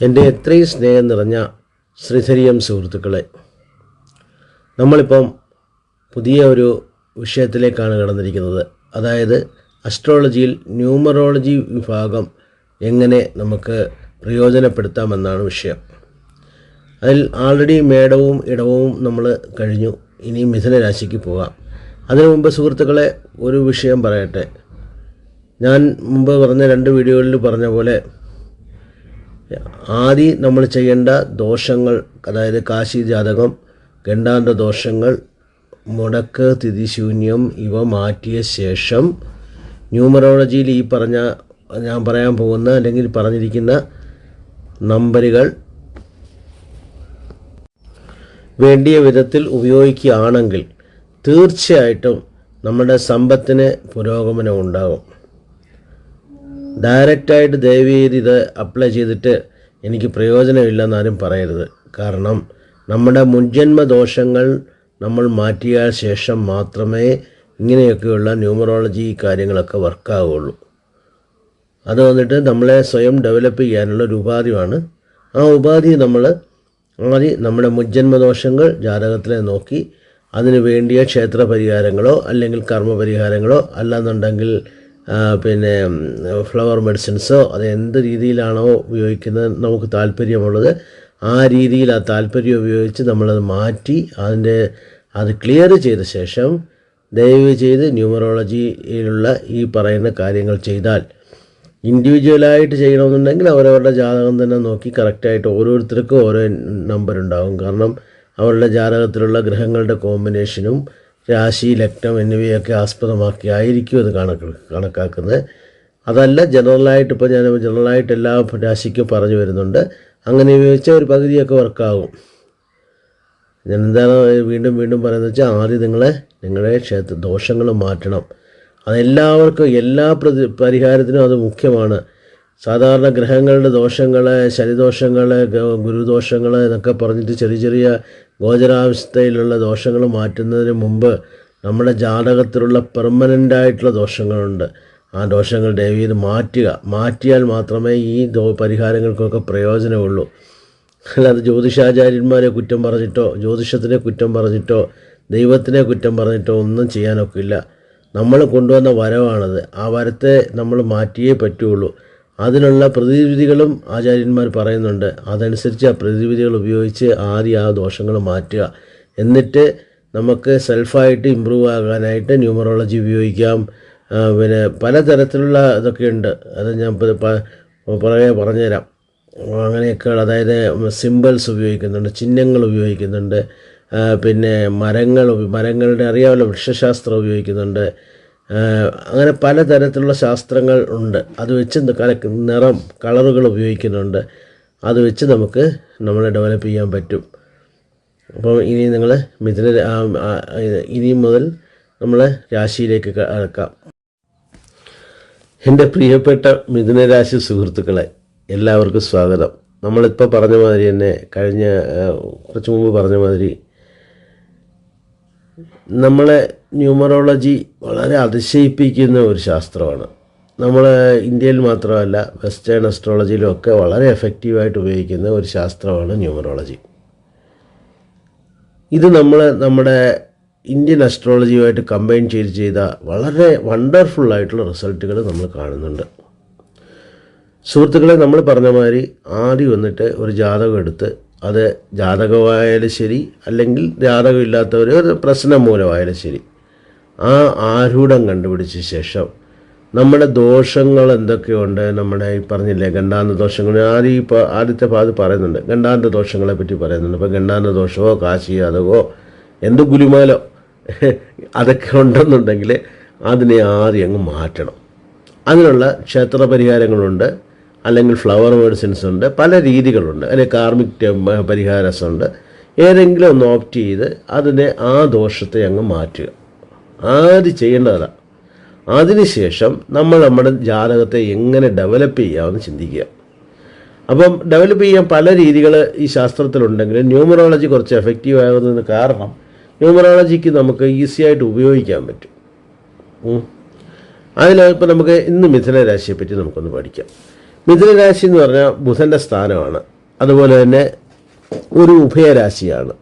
എന്റെ എത്രയും സ്നേഹം നിറഞ്ഞ ശ്രീധരിയം സുഹൃത്തുക്കളെ നമ്മളിപ്പം പുതിയ ഒരു വിഷയത്തിലേക്കാണ് കടന്നിരിക്കുന്നത്. അതായത് അസ്ട്രോളജിയിൽ ന്യൂമറോളജി വിഭാഗം എങ്ങനെ നമുക്ക് പ്രയോജനപ്പെടുത്താമെന്നാണ് വിഷയം. അതിൽ ആൾറെഡി മേടവും ഇടവും നമ്മൾ കഴിഞ്ഞു. ഇനി മിഥുന രാശിക്ക് പോകാം. അതിനു മുമ്പ് സുഹൃത്തുക്കളെ ഒരു വിഷയം പറയട്ടെ. ഞാൻ മുമ്പ് പറഞ്ഞ രണ്ട് വീഡിയോകളിൽ പറഞ്ഞ പോലെ ആദ്യം നമ്മൾ ചെയ്യേണ്ട ദോഷങ്ങൾ അതായത് കാശി ജാതകം ഗണ്ടാന്ത ദോഷങ്ങൾ മുടക്ക് തിഥിശൂന്യം ഇവ മാറ്റിയ ശേഷം ന്യൂമറോളജിയിൽ ഈ പറഞ്ഞ ഞാൻ പറയാൻ പോകുന്ന അല്ലെങ്കിൽ പറഞ്ഞിരിക്കുന്ന നമ്പറുകൾ വേണ്ടിയ വിധത്തിൽ ഉപയോഗിക്കുകയാണെങ്കിൽ തീർച്ചയായിട്ടും നമ്മുടെ സമ്പത്തിന് പുരോഗമനം ഉണ്ടാകും. ഡയറക്റ്റായിട്ട് ദയവ് ഇത് അപ്ലൈ ചെയ്തിട്ട് എനിക്ക് പ്രയോജനമില്ലെന്ന് ആരും പറയരുത്. കാരണം നമ്മുടെ മുൻജന്മ ദോഷങ്ങൾ നമ്മൾ മാറ്റിയ ശേഷം മാത്രമേ ഇങ്ങനെയൊക്കെയുള്ള ന്യൂമറോളജി കാര്യങ്ങളൊക്കെ വർക്കാവുള്ളൂ അത് വന്നിട്ട് നമ്മളെ സ്വയം ഡെവലപ്പ് ചെയ്യാനുള്ള ഒരു ഉപാധിയാണ് ആ ഉപാധി നമ്മൾ ആദ്യം നമ്മുടെ മുജ്ജന്മദോഷങ്ങൾ ജാതകത്തിലെ നോക്കി അതിനു വേണ്ടിയ ക്ഷേത്ര പരിഹാരങ്ങളോ അല്ലെങ്കിൽ കർമ്മപരിഹാരങ്ങളോ അല്ലാന്നുണ്ടെങ്കിൽ പിന്നെ ഫ്ലവർ മെഡിസിൻസോ അത് എന്ത് രീതിയിലാണോ ഉപയോഗിക്കുന്നത് നമുക്ക് താല്പര്യമുള്ളത് ആ രീതിയിൽ ആ താല്പര്യം ഉപയോഗിച്ച് നമ്മളത് മാറ്റി അതിന്റെ അത് ക്ലിയർ ചെയ്ത ശേഷം ദയവ് ചെയ്ത് ന്യൂമറോളജിയിലുള്ള ഈ പറയുന്ന കാര്യങ്ങൾ ചെയ്താൽ ഇൻഡിവിജ്വലായിട്ട് ചെയ്യണമെന്നുണ്ടെങ്കിൽ അവരവരുടെ ജാതകം തന്നെ നോക്കി കറക്റ്റായിട്ട് ഓരോരുത്തർക്കും ഓരോ നമ്പർ ഉണ്ടാകും കാരണം അവരുടെ ജാതകത്തിലുള്ള ഗ്രഹങ്ങളുടെ കോമ്പിനേഷനും രാശി ലഗ്നം എന്നിവയൊക്കെ ആസ്പദമാക്കി ആയിരിക്കും അത് കണക്ക് കണക്കാക്കുന്നത്. അതല്ല ജനറലായിട്ട് ഇപ്പോൾ ഞാൻ ജനറലായിട്ട് എല്ലാ രാശിക്കും പറഞ്ഞു വരുന്നുണ്ട്. അങ്ങനെ വെച്ചാൽ ഒരു പകുതിയൊക്കെ വർക്കാകും. ഞാൻ എന്താണ് വീണ്ടും വീണ്ടും പറയുന്നത് വെച്ചാൽ ആദ്യം നിങ്ങളെ നിങ്ങളുടെ ക്ഷേത്ര ദോഷങ്ങൾ മാറ്റണം. അതെല്ലാവർക്കും എല്ലാ പ്രതി പരിഹാരത്തിനും അത് മുഖ്യമാണ്. സാധാരണ ഗ്രഹങ്ങളുടെ ദോഷങ്ങൾ ശനിദോഷങ്ങൾ ഗുരുദോഷങ്ങൾ എന്നൊക്കെ പറഞ്ഞിട്ട് ചെറിയ ചെറിയ ഗോചരാവസ്ഥയിലുള്ള ദോഷങ്ങൾ മാറ്റുന്നതിന് മുമ്പ് നമ്മുടെ ജാതകത്തിലുള്ള പെർമനന്റ് ആയിട്ടുള്ള ദോഷങ്ങളുണ്ട്. ആ ദോഷങ്ങൾ ദയവ് ചെയ്ത് മാറ്റുക. മാറ്റിയാൽ മാത്രമേ ഈ ദോ പരിഹാരങ്ങൾക്കൊക്കെ പ്രയോജനമുള്ളൂ. അല്ലാതെ ജ്യോതിഷാചാര്യന്മാരെ കുറ്റം പറഞ്ഞിട്ടോ ജ്യോതിഷത്തിനെ കുറ്റം പറഞ്ഞിട്ടോ ദൈവത്തിനെ കുറ്റം പറഞ്ഞിട്ടോ ഒന്നും ചെയ്യാനൊക്കില്ല. നമ്മൾ കൊണ്ടുവന്ന വരവാണത്. ആ വരത്തെ നമ്മൾ മാറ്റിയേ പറ്റുള്ളൂ. അതിനുള്ള പ്രതിവിധികളും ആചാര്യന്മാർ പറയുന്നുണ്ട്. അതനുസരിച്ച് ആ പ്രതിവിധികൾ ഉപയോഗിച്ച് ആദ്യം ആ ദോഷങ്ങൾ മാറ്റുക. എന്നിട്ട് നമുക്ക് സെൽഫായിട്ട് ഇമ്പ്രൂവ് ആകാനായിട്ട് ന്യൂമറോളജി ഉപയോഗിക്കാം. പിന്നെ പലതരത്തിലുള്ള ഇതൊക്കെ ഉണ്ട്. അത് ഞാൻ പുറകെ പറഞ്ഞുതരാം. അങ്ങനെയൊക്കെ അതായത് സിമ്പിൾസ് ഉപയോഗിക്കുന്നുണ്ട് ചിഹ്നങ്ങൾ ഉപയോഗിക്കുന്നുണ്ട്. പിന്നെ മരങ്ങൾ മരങ്ങളുടെ അറിയാമല്ലോ വൃക്ഷശാസ്ത്രം ഉപയോഗിക്കുന്നുണ്ട്. അങ്ങനെ പലതരത്തിലുള്ള ശാസ്ത്രങ്ങൾ ഉണ്ട്. അത് വെച്ച് കല- നിറം കളറുകൾ ഉപയോഗിക്കുന്നുണ്ട്. അത് വെച്ച് നമുക്ക് നമ്മളെ ഡെവലപ്പ് ചെയ്യാൻ പറ്റും. അപ്പോൾ ഇനി നിങ്ങൾ മിഥുന ഇനി മുതൽ നമ്മൾ രാശിയിലേക്ക് കിടക്കാം എന്റെ പ്രിയപ്പെട്ട മിഥുനരാശി സുഹൃത്തുക്കളെ എല്ലാവർക്കും സ്വാഗതം. നമ്മളിപ്പോൾ പറഞ്ഞ മാതിരി തന്നെ കഴിഞ്ഞ കുറച്ച് മുമ്പ് പറഞ്ഞ മാതിരി നമ്മളെ ന്യൂമറോളജി വളരെ അതിശയിപ്പിക്കുന്ന ഒരു ശാസ്ത്രമാണ്. നമ്മൾ ഇന്ത്യയിൽ മാത്രമല്ല വെസ്റ്റേൺ അസ്ട്രോളജിയിലും ഒക്കെ വളരെ എഫക്റ്റീവായിട്ട് ഉപയോഗിക്കുന്ന ഒരു ശാസ്ത്രമാണ് ന്യൂമറോളജി. ഇത് നമ്മൾ നമ്മുടെ ഇന്ത്യൻ അസ്ട്രോളജിയുമായിട്ട് കമ്പൈൻ ചെയ്ത് ചെയ്ത വളരെ വണ്ടർഫുൾ ആയിട്ടുള്ള റിസൾട്ടുകൾ നമ്മൾ കാണുന്നുണ്ട്. സുഹൃത്തുക്കളെ നമ്മൾ പറഞ്ഞ മാതിരി ആദ്യം വന്നിട്ട് ഒരു ജാതകം എടുത്ത് അത് ജാതകമായാലും ശരി അല്ലെങ്കിൽ ജാതകം ഇല്ലാത്തവർ ഒരു പ്രശ്നം മൂലമായാലും ശരി. ആ ആരൂഢം കണ്ടുപിടിച്ച ശേഷം നമ്മുടെ ദോഷങ്ങൾ എന്തൊക്കെയുണ്ട്? നമ്മുടെ ഈ പറഞ്ഞില്ലേ ഗണ്ടാന്ത ദോഷങ്ങൾ. ആദ്യം ഇപ്പോൾ ആദ്യത്തെ ഭാഗത്ത് പറയുന്നുണ്ട്. ഗണ്ടാന്ത ദോഷങ്ങളെ പറ്റി പറയുന്നുണ്ട്. ഇപ്പോൾ ഗണ്ടാന്ത ദോഷമോ കാശി അതവോ എന്ത് ഗുലിമാലോ അതൊക്കെ ഉണ്ടെന്നുണ്ടെങ്കിൽ അതിനെ ആദ്യം അങ്ങ് മാറ്റണം. അതിനുള്ള ക്ഷേത്ര പരിഹാരങ്ങളുണ്ട് അല്ലെങ്കിൽ ഫ്ലവർ മെഡിസിൻസ് ഉണ്ട് പല രീതികളുണ്ട്. അല്ലെങ്കിൽ കാർമിക് പരിഹാരസുണ്ട് ഏതെങ്കിലും ഒന്ന് ഓപ്റ്റ് ചെയ്ത് അതിനെ ആ ദോഷത്തെ അങ്ങ് മാറ്റുക. ആദ്യം ചെയ്യേണ്ടതല്ല. അതിനുശേഷം നമ്മൾ നമ്മുടെ ജാതകത്തെ എങ്ങനെ ഡെവലപ്പ് ചെയ്യാമെന്ന് ചിന്തിക്കുക. അപ്പം ഡെവലപ്പ് ചെയ്യാൻ പല രീതികൾ ഈ ശാസ്ത്രത്തിലുണ്ടെങ്കിലും ന്യൂമറോളജി കുറച്ച് എഫക്റ്റീവ് ആകുന്നതിന് കാരണം ന്യൂമറോളജിക്ക് നമുക്ക് ഈസി ആയിട്ട് ഉപയോഗിക്കാൻ പറ്റും. അതിൽ നമുക്ക് ഇന്ന് മിഥുന രാശിയെ പറ്റി നമുക്കൊന്ന് പഠിക്കാം. മിഥുനരാശി എന്ന് പറഞ്ഞാൽ ബുധന്റെ സ്ഥാനമാണ്. അതുപോലെ തന്നെ ഒരു ഉഭയരാശിയാണ്.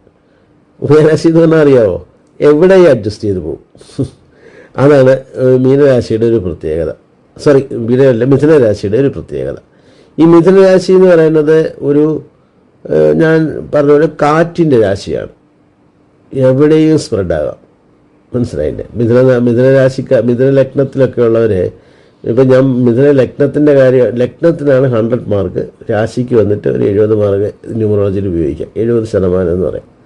ഉഭയരാശി എന്ന് പറഞ്ഞാൽ അറിയാവോ? എവിടെയും അഡ്ജസ്റ്റ് ചെയ്ത് പോകും. അതാണ് മീനരാശിയുടെ ഒരു പ്രത്യേകത. സോറി മീനല്ല മിഥുനരാശിയുടെ ഒരു പ്രത്യേകത. ഈ മിഥുനരാശി എന്ന് പറയുന്നത് ഒരു ഞാൻ പറഞ്ഞ പോലെ കാറ്റിന്റെ രാശിയാണ്. എവിടെയും സ്പ്രെഡാകാം മനസ്സിലായില്ലേ? മിഥുന മിഥുനരാശിക്ക മിഥുന ലഗ്നത്തിലൊക്കെ ഉള്ളവരെ ഇപ്പം ഞാൻ മിഥുന ലഗ്നത്തിന്റെ കാര്യം ലഗ്നത്തിനാണ് ഹൺഡ്രഡ് മാർക്ക് രാശിക്ക് വന്നിട്ട് ഒരു എഴുപത് മാർക്ക് ന്യൂമറോളജിയിൽ ഉപയോഗിക്കാം. എഴുപത് ശതമാനം എന്ന് പറയും.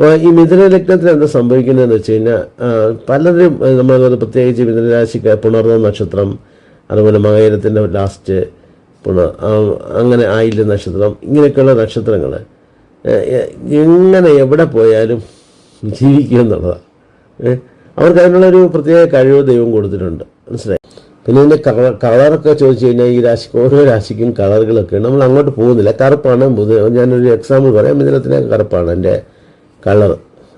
ഈ മിഥുന ലഗ്നത്തിൽ എന്താ സംഭവിക്കുന്നതെന്ന് വെച്ച് കഴിഞ്ഞാൽ പലരും നമ്മൾ പ്രത്യേകിച്ച് മിഥുനരാശിക്ക് പുണർന്ന നക്ഷത്രം അതുപോലെ മകരത്തിന്റെ ലാസ്റ്റ് പുണർ അങ്ങനെ ആയില്ല നക്ഷത്രം ഇങ്ങനെയൊക്കെയുള്ള നക്ഷത്രങ്ങൾ എങ്ങനെ എവിടെ പോയാലും ജീവിക്കുക എന്നുള്ളതാണ്? അവർക്ക് അതിനുള്ളൊരു പ്രത്യേക കഴിവ് ദൈവം കൊടുത്തിട്ടുണ്ട്. മനസ്സിലായി? പിന്നെ ഇതിന്റെ കളർ കളറൊക്കെ ചോദിച്ചു കഴിഞ്ഞാൽ ഈ രാശിക്ക് ഓരോ രാശിക്കും കളറുകളൊക്കെ നമ്മൾ അങ്ങോട്ട് പോകുന്നില്ല. കറുപ്പാണ് ബുധ ഞാനൊരു എക്സാമ്പിൾ പറയാം. മിഥുനത്തിന് കറുപ്പാണ്. എന്റെ കളർ.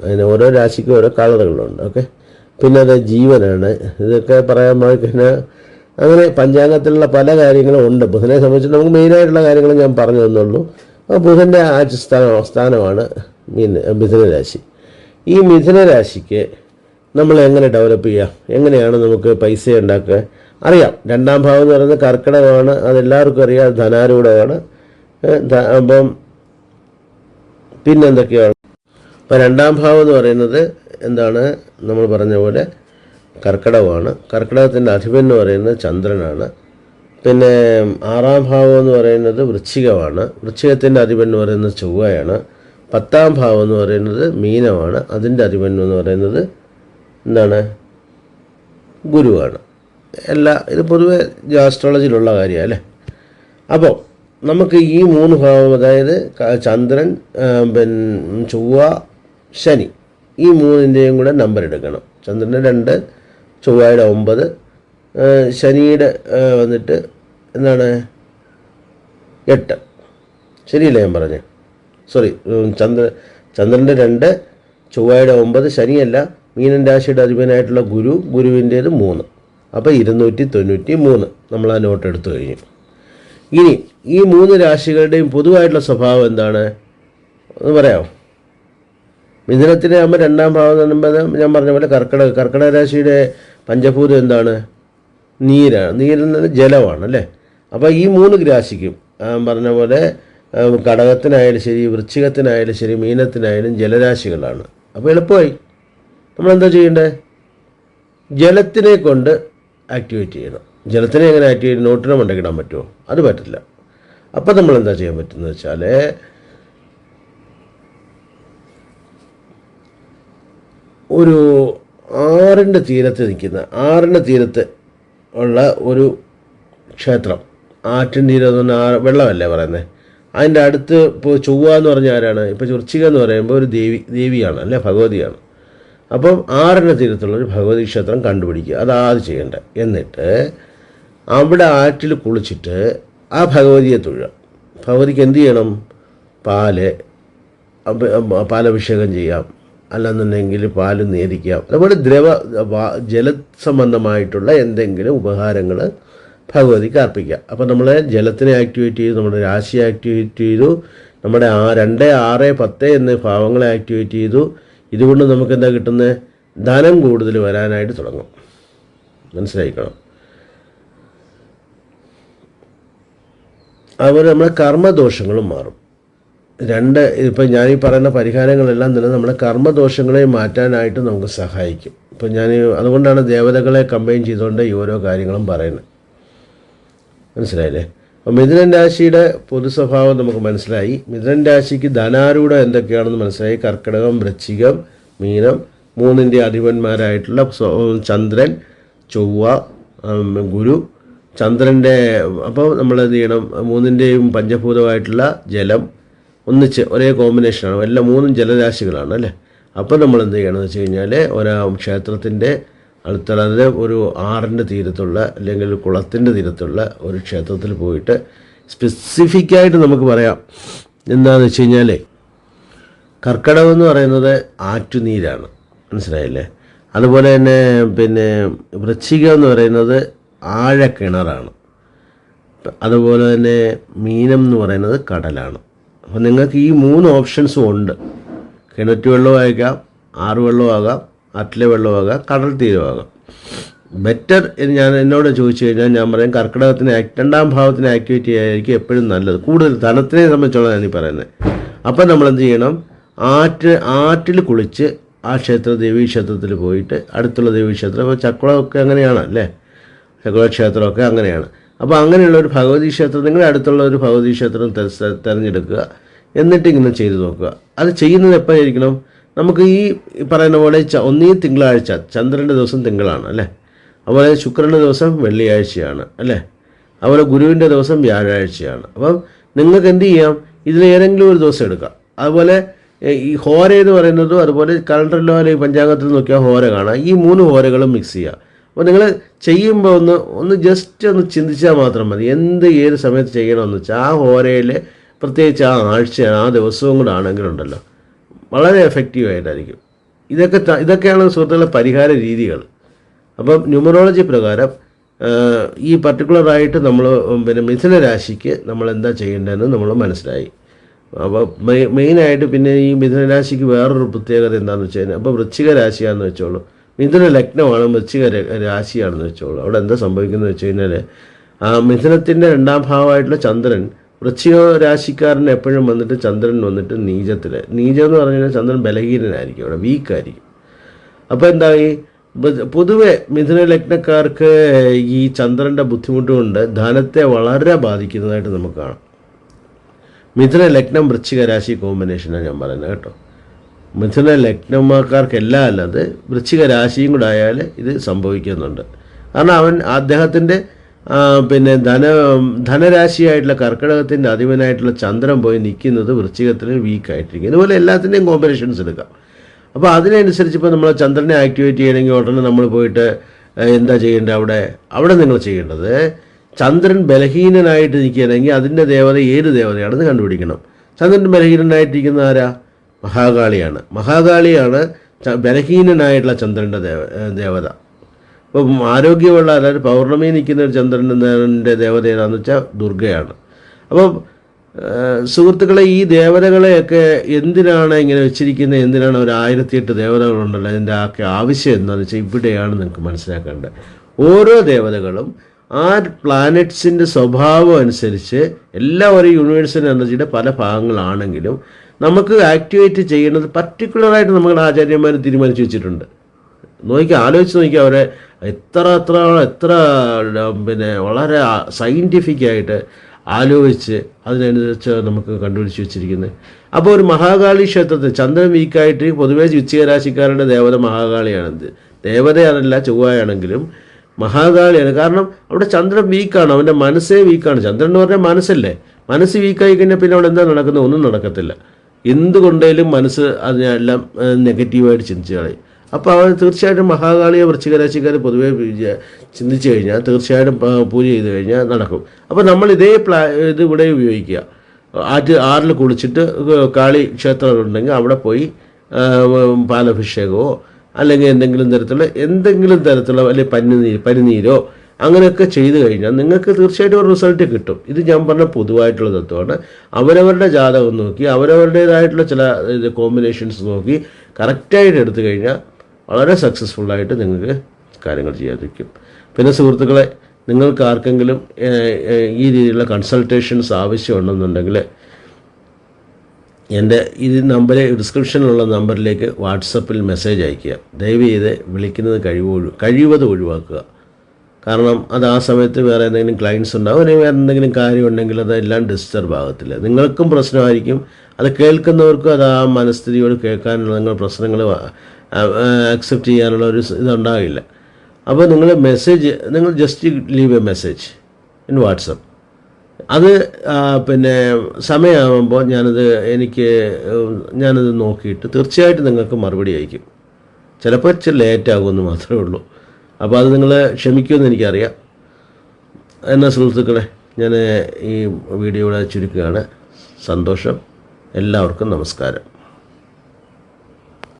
അതിന് ഓരോ രാശിക്കും ഓരോ കളറുകളുണ്ട്. ഓക്കെ? പിന്നെ അത് ജീവനാണ്. ഇതൊക്കെ പറയാൻ കഴിഞ്ഞാൽ അങ്ങനെ പഞ്ചാംഗത്തിലുള്ള പല കാര്യങ്ങളും ഉണ്ട്. ബുധനെ സംബന്ധിച്ച് നമുക്ക് മെയിനായിട്ടുള്ള കാര്യങ്ങൾ ഞാൻ പറഞ്ഞു തന്നുള്ളൂ. അപ്പോൾ ബുധന്റെ ആ സ്ഥാനം സ്ഥാനമാണ് മീൻ മിഥുനരാശി ഈ മിഥുനരാശിക്ക് നമ്മൾ എങ്ങനെ ഡെവലപ്പ് ചെയ്യാം? എങ്ങനെയാണ് നമുക്ക് പൈസ ഉണ്ടാക്കുക? അറിയാം. രണ്ടാം ഭാവം എന്ന് പറയുന്നത് കർക്കിടകമാണ്. അതെല്ലാവർക്കും അറിയാം. ധനാരൂഢമാണ്. അപ്പം പിന്നെന്തൊക്കെയാണ് അപ്പോൾ രണ്ടാം ഭാവം എന്ന് പറയുന്നത് എന്താണ്? നമ്മൾ പറഞ്ഞ പോലെ കർക്കിടകമാണ്. കർക്കിടകത്തിന്റെ അധിപൻ എന്ന് പറയുന്നത് ചന്ദ്രനാണ്. പിന്നെ ആറാം ഭാവം എന്ന് പറയുന്നത് വൃശ്ചികമാണ്. വൃശ്ചികത്തിന്റെ അധിപൻ എന്ന് പറയുന്നത് ചൊവ്വയാണ്. പത്താം ഭാവം എന്ന് പറയുന്നത് മീനമാണ്. അതിന്റെ അധിപൻ എന്ന് പറയുന്നത് എന്താണ്? ഗുരുവാണ്. എല്ലാ ഇത് പൊതുവെ ആസ്ട്രോളജിയിലുള്ള കാര്യമാണ് അല്ലേ? അപ്പോൾ നമുക്ക് ഈ മൂന്ന് ഭാവം അതായത് ചന്ദ്രൻ പിന്നെ ചൊവ്വ ശനി. ഈ മൂന്നിന്റെയും കൂടെ നമ്പർ എടുക്കണം. ചന്ദ്രന്റെ രണ്ട് ചൊവ്വയുടെ ഒമ്പത്. ശനിയുടെ വന്നിട്ട് എന്താണ്? എട്ട്. ശരിയല്ലേ ഞാൻ പറഞ്ഞേ? സോറി ചന്ദ്ര ചന്ദ്രന്റെ രണ്ട് ചൊവ്വയുടെ ഒമ്പത്. ശനിയല്ല മീനൻ രാശിയുടെ അധിപനായിട്ടുള്ള ഗുരു ഗുരുവിന്റേത് മൂന്ന്. അപ്പോൾ ഇരുന്നൂറ്റി തൊണ്ണൂറ്റി മൂന്ന് നമ്മൾ ആ നോട്ട് എടുത്തു കഴിഞ്ഞു. ഇനി ഈ മൂന്ന് രാശികളുടെയും പൊതുവായിട്ടുള്ള സ്വഭാവം എന്താണ്? ഒന്ന് പറയാമോ? മിഥുനത്തിന് ആകുമ്പോൾ രണ്ടാം ഭാവം എന്ന് പറയുമ്പോൾ ഞാൻ പറഞ്ഞ പോലെ കർക്കിടക കർക്കിടക രാശിയുടെ പഞ്ചഭൂതം എന്താണ്? നീരാണ്. നീരെന്നത് ജലമാണ് അല്ലേ? അപ്പോൾ ഈ മൂന്ന് രാശിക്കും പറഞ്ഞ പോലെ ഘടകത്തിനായാലും ശരി വൃശ്ചികത്തിനായാലും ശരി മീനത്തിനായാലും ജലരാശികളാണ്. അപ്പോൾ എളുപ്പമായി. നമ്മളെന്താ ചെയ്യേണ്ടത് ജലത്തിനെ കൊണ്ട് ആക്ടിവേറ്റ് ചെയ്യണം. ജലത്തിനെ എങ്ങനെ ആക്ടിവേറ്റ് നോട്ടിനെ മണ്ടക്കിടാൻ പറ്റുമോ? അത് പറ്റില്ല. അപ്പോൾ നമ്മൾ എന്താ ചെയ്യാൻ പറ്റുന്നത് വെച്ചാൽ ഒരു ആറിന്റെ തീരത്ത് നിൽക്കുന്ന ആറിന്റെ തീരത്ത് ഉള്ള ഒരു ക്ഷേത്രം. ആറ്റിൻ തീരം എന്ന് പറഞ്ഞാൽ ആ വെള്ളമല്ലേ പറയുന്നത് അതിന്റെ അടുത്ത് ഇപ്പോൾ ചൊവ്വ എന്ന് പറഞ്ഞ ആരാണ്? ഇപ്പോൾ ചുർച്ചിക എന്ന് പറയുമ്പോൾ ഒരു ദേവി ദേവിയാണ് അല്ലെ? ഭഗവതിയാണ്. അപ്പം ആറിന്റെ തീരത്തുള്ള ഒരു ഭഗവതി ക്ഷേത്രം കണ്ടുപിടിക്കുക. അതാദ്യം ചെയ്യേണ്ടത് എന്നിട്ട് അവിടെ ആറ്റിൽ കുളിച്ചിട്ട് ആ ഭഗവതിയെ തൊഴുക. ഭഗവതിക്ക് എന്ത് ചെയ്യണം? പാൽ പാലഭിഷേകം ചെയ്യാം. അല്ലെന്നുണ്ടെങ്കിൽ പാൽ നേരിക്കാം. അതുപോലെ ദ്രവ ജല ജലസംബന്ധമായിട്ടുള്ള എന്തെങ്കിലും ഉപഹാരങ്ങൾ ഭഗവതിക്ക് അർപ്പിക്കാം. അപ്പോൾ നമ്മൾ ജലത്തിനെ ആക്ടിവേറ്റ് ചെയ്തു നമ്മുടെ രാശി ആക്ടിവേറ്റ് ചെയ്തു നമ്മുടെ ആ രണ്ട് ആറ് പത്ത് എന്ന ഭാവങ്ങളെ ആക്ടിവേറ്റ് ചെയ്തു. ഇതുകൊണ്ട് നമുക്ക് എന്താ കിട്ടുന്നത് ധനം കൂടുതൽ വരാനായിട്ട് തുടങ്ങും. മനസ്സിലായിക്കണം? അതുപോലെ നമ്മുടെ കർമ്മദോഷങ്ങളും മാറും. രണ്ട് ഇപ്പം ഞാൻ ഈ പറയുന്ന പരിഹാരങ്ങളെല്ലാം തന്നെ നമ്മുടെ കർമ്മദോഷങ്ങളെ മാറ്റാനായിട്ട് നമുക്ക് സഹായിക്കും. ഇപ്പം ഞാൻ അതുകൊണ്ടാണ് ദേവതകളെ കമ്പൈൻ ചെയ്തുകൊണ്ട് ഈ ഓരോ കാര്യങ്ങളും പറയുന്നത്. മനസ്സിലായില്ലേ? അപ്പം മിഥുനൻ രാശിയുടെ പൊതു സ്വഭാവം നമുക്ക് മനസ്സിലായി. മിഥുനൻ രാശിക്ക് ധനാരൂഢം എന്തൊക്കെയാണെന്ന് മനസ്സിലായി. കർക്കിടകം വൃശ്ചികം മീനം മൂന്നിന്റെ അധിപന്മാരായിട്ടുള്ള ചന്ദ്രൻ ചൊവ്വ ഗുരു. ചന്ദ്രന്റെ അപ്പോൾ നമ്മൾ എന്ത് ചെയ്യണം? മൂന്നിന്റെയും പഞ്ചഭൂതമായിട്ടുള്ള ജലം ഒന്നിച്ച് ഒരേ കോമ്പിനേഷനാണ് എല്ലാ മൂന്നും ജലരാശികളാണ് അല്ലേ? അപ്പോൾ നമ്മൾ എന്ത് ചെയ്യണമെന്ന് വെച്ച് കഴിഞ്ഞാൽ ഒരു ക്ഷേത്രത്തിന്റെ അടുത്തുള്ള അതായത് ഒരു ആറിന്റെ തീരത്തുള്ള അല്ലെങ്കിൽ കുളത്തിന്റെ തീരത്തുള്ള ഒരു ക്ഷേത്രത്തിൽ പോയിട്ട് സ്പെസിഫിക്കായിട്ട് നമുക്ക് പറയാം. എന്താണെന്ന് വെച്ച് കഴിഞ്ഞാൽ കർക്കിടകം എന്ന് പറയുന്നത് ആറ്റുനീരാണ്. മനസ്സിലായില്ലേ? അതുപോലെ തന്നെ പിന്നെ വൃശ്ചികം എന്ന് പറയുന്നത് ആഴക്കിണറാണ്. അതുപോലെ തന്നെ മീനം എന്ന് പറയുന്നത് കടലാണ്. അപ്പോൾ നിങ്ങൾക്ക് ഈ മൂന്ന് ഓപ്ഷൻസും ഉണ്ട്. കിണറ്റ് വെള്ളമാകാം ആറ് വെള്ളമാകാം അറ്റിലെ വെള്ളമാകാം കടൽ തീരമാകാം ബെറ്റർ എന്ന് ഞാൻ എന്നോട് ചോദിച്ചു കഴിഞ്ഞാൽ ഞാൻ പറയും കർക്കിടകത്തിന് രണ്ടാം ഭാവത്തിന് ആക്ടിവിറ്റി ആയിരിക്കും എപ്പോഴും നല്ലത്. കൂടുതൽ ധനത്തിനെ സംബന്ധിച്ചുള്ള ഈ പറയുന്നത്. അപ്പം നമ്മൾ എന്ത് ചെയ്യണം? ആറ്റ് ആറ്റിൽ കുളിച്ച് ആ ക്ഷേത്ര ദേവീക്ഷേത്രത്തിൽ പോയിട്ട് അടുത്തുള്ള ദേവീക്ഷേത്രം ചക്കുളമൊക്കെ അങ്ങനെയാണ് അല്ലേ? ചക്കുള ക്ഷേത്രമൊക്കെ അങ്ങനെയാണ്. അപ്പോൾ അങ്ങനെയുള്ള ഒരു ഭഗവതി ക്ഷേത്രം നിങ്ങളുടെ അടുത്തുള്ള ഒരു ഭഗവതി ക്ഷേത്രം തെരഞ്ഞെടുക്കുക. എന്നിട്ട് ഇങ്ങനെ ചെയ്തു നോക്കുക. അത് ചെയ്യുന്നത് എപ്പോഴായിരിക്കണം? നമുക്ക് ഈ പറയുന്ന പോലെ ഒന്നീ തിങ്കളാഴ്ച ചന്ദ്രന്റെ ദിവസം തിങ്കളാണ് അല്ലേ? അതുപോലെ ശുക്രന്റെ ദിവസം വെള്ളിയാഴ്ചയാണ് അല്ലേ? അതുപോലെ ഗുരുവിന്റെ ദിവസം വ്യാഴാഴ്ചയാണ്. അപ്പം നിങ്ങൾക്ക് എന്ത് ചെയ്യാം? ഇതിൽ ഏതെങ്കിലും ഒരു ദിവസം എടുക്കാം. അതുപോലെ ഈ ഹോര എന്ന് പറയുന്നതും അതുപോലെ കലണ്ടറിലോ അല്ലെങ്കിൽ പഞ്ചാംഗത്തിൽ നോക്കിയാൽ ഹോര കാണാം. ഈ മൂന്ന് ഹോരകളും മിക്സ് ചെയ്യുക അപ്പോൾ നിങ്ങൾ ചെയ്യുമ്പോൾ ഒന്ന് ഒന്ന് ജസ്റ്റ് ഒന്ന് ചിന്തിച്ചാൽ മാത്രം മതി. എന്ത് ഏത് സമയത്ത് ചെയ്യണമെന്ന് വെച്ചാൽ ആ ഹോരയിൽ പ്രത്യേകിച്ച് ആ ആഴ്ച ആ ദിവസവും കൂടെ ആണെങ്കിലുണ്ടല്ലോ വളരെ എഫക്റ്റീവ് ആയിട്ടായിരിക്കും. ഇതൊക്കെ ഇതൊക്കെയാണ് സുഹൃത്തുക്കളെ പരിഹാര രീതികൾ. അപ്പം ന്യൂമറോളജി പ്രകാരം ഈ പർട്ടിക്കുലറായിട്ട് നമ്മൾ പിന്നെ മിഥുന രാശിക്ക് നമ്മൾ എന്താ ചെയ്യേണ്ടതെന്ന് നമ്മൾ മനസ്സിലായി. അപ്പോൾ മെയ് മെയിനായിട്ട് പിന്നെ ഈ മിഥുന രാശിക്ക് വേറൊരു പ്രത്യേകത എന്താണെന്ന് വെച്ച് കഴിഞ്ഞാൽ അപ്പോൾ വൃശ്ചിക രാശിയാണെന്ന് വെച്ചോളൂ. മിഥുന ലഗ്നമാണ് വൃശ്ചിക രാശിയാണെന്ന് വെച്ചോളൂ. അവിടെ എന്താ സംഭവിക്കുന്നത് വെച്ച് കഴിഞ്ഞാൽ ആ മിഥുനത്തിന്റെ രണ്ടാം ഭാവമായിട്ടുള്ള ചന്ദ്രൻ വൃശ്ചിക രാശിക്കാരൻ എപ്പോഴും വന്നിട്ട് ചന്ദ്രൻ വന്നിട്ട് നീചത്തിൽ നീചം എന്ന് പറഞ്ഞു കഴിഞ്ഞാൽ ചന്ദ്രൻ ബലഹീനനായിരിക്കും അവിടെ വീക്കായിരിക്കും. അപ്പോൾ എന്തായി? ഈ പൊതുവെ മിഥുന ലഗ്നക്കാർക്ക് ഈ ചന്ദ്രന്റെ ബുദ്ധിമുട്ട് കൊണ്ട് ധനത്തെ വളരെ ബാധിക്കുന്നതായിട്ട് നമുക്ക് കാണാം. മിഥുന ലഗ്നം വൃശ്ചിക രാശി കോമ്പിനേഷനാണ് ഞാൻ പറയുന്നത് കേട്ടോ. മിഥുന ലഗ്നമാർക്കാർക്കെല്ലാം അല്ലാതെ വൃശ്ചിക രാശിയും കൂടെ ആയാൽ ഇത് സംഭവിക്കുന്നുണ്ട്. കാരണം അവൻ അദ്ദേഹത്തിന്റെ പിന്നെ ധന ധനരാശിയായിട്ടുള്ള കർക്കിടകത്തിന്റെ അധിപനായിട്ടുള്ള ചന്ദ്രൻ പോയി നിൽക്കുന്നത് വൃശ്ചികത്തിൽ വീക്കായിട്ടിരിക്കും ഇതുപോലെ എല്ലാത്തിന്റെയും കോമ്പിനേഷൻസ് എടുക്കാം. അപ്പോൾ അതിനനുസരിച്ച് ഇപ്പോൾ നമ്മൾ ചന്ദ്രനെ ആക്ടിവേറ്റ് ചെയ്യണമെങ്കിൽ ഉടനെ നമ്മൾ പോയിട്ട് എന്താ ചെയ്യേണ്ടത് അവിടെ? അവിടെ നിങ്ങൾ ചെയ്യേണ്ടത് ചന്ദ്രൻ ബലഹീനനായിട്ട് നിൽക്കുകയാണെങ്കിൽ അതിന്റെ ദേവത ഏത് ദേവതയാണെന്ന് കണ്ടുപിടിക്കണം. ചന്ദ്രൻ ബലഹീനനായിട്ടിരിക്കുന്ന ആരാ? മഹാകാളിയാണ്. മഹാകാളിയാണ് ബലഹീനനായിട്ടുള്ള ചന്ദ്രന്റെ ദേവ ദേവത. അപ്പം ആരോഗ്യമുള്ള അതായത് പൗർണമി നിൽക്കുന്ന ഒരു ചന്ദ്രന്റെ ദേവത ഏതാണെന്ന് വെച്ചാൽ ദുർഗയാണ്. അപ്പം സുഹൃത്തുക്കളെ ഈ ദേവതകളെയൊക്കെ എന്തിനാണ് ഇങ്ങനെ വെച്ചിരിക്കുന്നത് എന്തിനാണ് ഒരു ആയിരത്തിയെട്ട് ദേവതകളുണ്ടല്ലോ? അതിന്റെ ആക്കെ ആവശ്യം എന്താണെന്ന് വെച്ചാൽ ഇവിടെയാണ് നിങ്ങൾക്ക് മനസ്സിലാക്കേണ്ടത്. ഓരോ ദേവതകളും ആ പ്ലാനറ്റ്സിന്റെ സ്വഭാവം അനുസരിച്ച് എല്ലാ ഒരു യൂണിവേഴ്സൽ എനർജിയുടെ പല ഭാഗങ്ങളാണെങ്കിലും നമുക്ക് ആക്ടിവേറ്റ് ചെയ്യേണ്ടത് പർട്ടിക്കുലറായിട്ട് നമ്മുടെ ആചാര്യന്മാർ തീരുമാനിച്ചു വെച്ചിട്ടുണ്ട്. നോക്കി ആലോചിച്ച് നോക്കി അവരെ. എത്ര എത്ര എത്ര പിന്നെ വളരെ സയന്റിഫിക് ആയിട്ട് ആലോചിച്ച് അതിനനുസരിച്ച് നമുക്ക് കണ്ടുപിടിച്ച് വെച്ചിരിക്കുന്നത് അപ്പോൾ ഒരു മഹാകാളി ക്ഷേത്രത്തിൽ ചന്ദ്രൻ വീക്കായിട്ട് പൊതുവേ വൃശ്ചിക രാശിക്കാരുടെ ദേവത മഹാകാളിയാണ് ദേവതയാണല്ല ചൊവ്വയാണെങ്കിലും മഹാകാളിയാണ്. കാരണം അവിടെ ചന്ദ്രൻ വീക്കാണ് അവന്റെ മനസ്സേ വീക്കാണ് ചന്ദ്രൻ എന്ന് പറഞ്ഞാൽ മനസ്സല്ലേ? മനസ്സ് വീക്കായി കഴിഞ്ഞാൽ പിന്നെ അവിടെ എന്താ നടക്കുന്നത്? ഒന്നും നടക്കത്തില്ല. എന്തുകൊണ്ടേലും മനസ്സ് അതിനെല്ലാം നെഗറ്റീവായിട്ട് ചിന്തിച്ചു കളയും. അപ്പോൾ അവർ തീർച്ചയായിട്ടും മഹാകാളിയെ വൃശ്ചികരാശിക്കാർ പൊതുവെ ചിന്തിച്ചു കഴിഞ്ഞാൽ തീർച്ചയായിട്ടും പൂജ ചെയ്ത് കഴിഞ്ഞാൽ നടക്കും. അപ്പോൾ നമ്മൾ ഇതേ പ്ലാ ഇത് ഇവിടെ ഉപയോഗിക്കുക. ആറ്റ് ആറിൽ കുളിച്ചിട്ട് കാളി ക്ഷേത്രങ്ങളുണ്ടെങ്കിൽ അവിടെ പോയി പാലഭിഷേകമോ അല്ലെങ്കിൽ എന്തെങ്കിലും തരത്തിലുള്ള എന്തെങ്കിലും തരത്തിലുള്ള അല്ലെങ്കിൽ പനിനീര് പനിനീരോ അങ്ങനെയൊക്കെ ചെയ്തു കഴിഞ്ഞാൽ നിങ്ങൾക്ക് തീർച്ചയായിട്ടും ഒരു റിസൾട്ട് കിട്ടും. ഇത് ഞാൻ പറഞ്ഞ പൊതുവായിട്ടുള്ള തത്വമാണ്. അവരവരുടെ ജാതകം നോക്കി അവരവരുടേതായിട്ടുള്ള ചില ഇത് കോമ്പിനേഷൻസ് നോക്കി കറക്റ്റായിട്ട് എടുത്തു കഴിഞ്ഞാൽ വളരെ സക്സസ്ഫുള്ളായിട്ട് നിങ്ങൾക്ക് കാര്യങ്ങൾ ചെയ്യാൻ ചെയ്യാതിരിക്കും പിന്നെ സുഹൃത്തുക്കളെ നിങ്ങൾക്ക് ആർക്കെങ്കിലും ഈ രീതിയിലുള്ള കൺസൾട്ടേഷൻസ് ആവശ്യമുണ്ടെന്നുണ്ടെങ്കിൽ എന്റെ ഈ നമ്പർ ഡിസ്ക്രിപ്ഷനിലുള്ള നമ്പറിലേക്ക് വാട്സപ്പിൽ മെസ്സേജ് അയയ്ക്കുക. ദയവ് ചെയ്ത് വിളിക്കുന്നത് കഴിവ് കഴിവത് ഒഴിവാക്കുക. കാരണം അത് ആ സമയത്ത് വേറെ എന്തെങ്കിലും ക്ലയൻസ് ഉണ്ടാവും അല്ലെങ്കിൽ വേറെ എന്തെങ്കിലും കാര്യം ഉണ്ടെങ്കിൽ അതെല്ലാം ഡിസ്റ്റർബ് ആകത്തില്ല. നിങ്ങൾക്കും പ്രശ്നമായിരിക്കും. അത് കേൾക്കുന്നവർക്കും അത് ആ മനസ്ഥിതിയോട് കേൾക്കാനുള്ള നിങ്ങൾ പ്രശ്നങ്ങൾ അക്സെപ്റ്റ് ചെയ്യാനുള്ള ഒരു ഇതുണ്ടാകില്ല. അപ്പോൾ നിങ്ങൾ മെസ്സേജ് നിങ്ങൾ just leave a message in WhatsApp അത് പിന്നെ സമയമാകുമ്പോൾ ഞാനത് എനിക്ക് ഞാനത് നോക്കിയിട്ട് തീർച്ചയായിട്ടും നിങ്ങൾക്ക് മറുപടി അയക്കും. ചിലപ്പോൾ ഇച്ചിരി ലേറ്റ് ആകുമെന്ന് മാത്രമേ ഉള്ളൂ. അപ്പോൾ അത് നിങ്ങൾ ക്ഷമിക്കുമെന്ന് എനിക്കറിയാം. എന്നാൽ സുഹൃത്തുക്കളെ ഞാൻ ഈ വീഡിയോ ഇവിടെ ചുരുക്കുകയാണ്. സന്തോഷം. എല്ലാവർക്കും നമസ്കാരം.